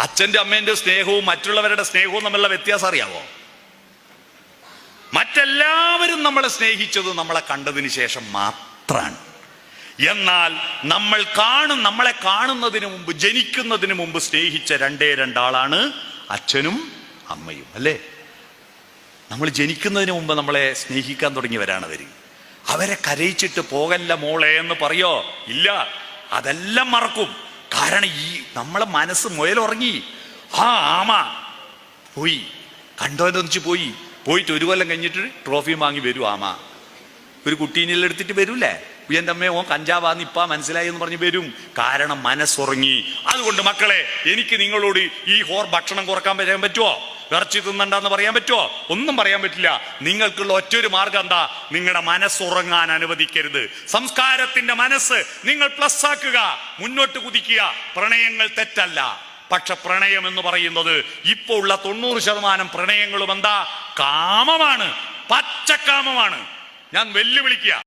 അച്ഛന്റെ അമ്മേന്റെ സ്നേഹവും മറ്റുള്ളവരുടെ സ്നേഹവും തമ്മിലുള്ള വ്യത്യാസം അറിയാവോ? മറ്റെല്ലാവരും നമ്മളെ സ്നേഹിച്ചത് നമ്മളെ കണ്ടതിന് ശേഷം മാത്രമാണ് എന്നാൽ നമ്മൾ കാണും നമ്മളെ കാണുന്നതിന് മുമ്പ് ജനിക്കുന്നതിന് മുമ്പ് സ്നേഹിച്ച രണ്ടേ രണ്ടാളാണ് അച്ഛനും അമ്മയും അല്ലേ? നമ്മൾ ജനിക്കുന്നതിന് മുമ്പ് നമ്മളെ സ്നേഹിക്കാൻ തുടങ്ങിയവരാണ് അവർ അവരെ കരയിച്ചിട്ട് പോകല്ല മോളെ എന്ന് പറയോ? ഇല്ല. അതെല്ലാം മറക്കും. കാരണം ഈ നമ്മളെ മനസ്സ് മുയലുറങ്ങി. ആ ആമ പോയി. കണ്ടോന്ന് പോയി? പോയിട്ട് ഒരു കൊല്ലം കഴിഞ്ഞിട്ട് ട്രോഫി വാങ്ങി വരും ആമ. ഒരു കുട്ടീനെല്ലാം എടുത്തിട്ട് വരൂലേ എന്റെ അമ്മയെ ഓൻ കഞ്ചാവാന്ന് ഇപ്പാ മനസ്സിലായി എന്ന് പറഞ്ഞ് വരും. കാരണം മനസ്സുറങ്ങി. അതുകൊണ്ട് മക്കളെ എനിക്ക് നിങ്ങളോട് ഈ ഹോർ ഭക്ഷണം കുറയ്ക്കാൻ പറയാൻ പറ്റുമോ ഇറച്ചി തിന്നണ്ടെന്ന് പറയാൻ പറ്റുമോ? ഒന്നും പറയാൻ പറ്റില്ല. നിങ്ങൾക്കുള്ള ഒറ്റൊരു മാർഗം എന്താ? നിങ്ങളുടെ മനസ്സുറങ്ങാൻ അനുവദിക്കരുത്. സംസ്കാരത്തിന്റെ മനസ്സ് നിങ്ങൾ പ്ലസ് ആക്കുക. മുന്നോട്ട് കുതിക്കുക. പ്രണയങ്ങൾ തെറ്റല്ല. പക്ഷെ പ്രണയം എന്ന് പറയുന്നത് ഇപ്പോൾ ഉള്ള തൊണ്ണൂറ് ശതമാനം പ്രണയങ്ങളും എന്താ? കാമമാണ്. പച്ചക്കാമമാണ്. ഞാൻ വെല്ലുവിളിക്കുക.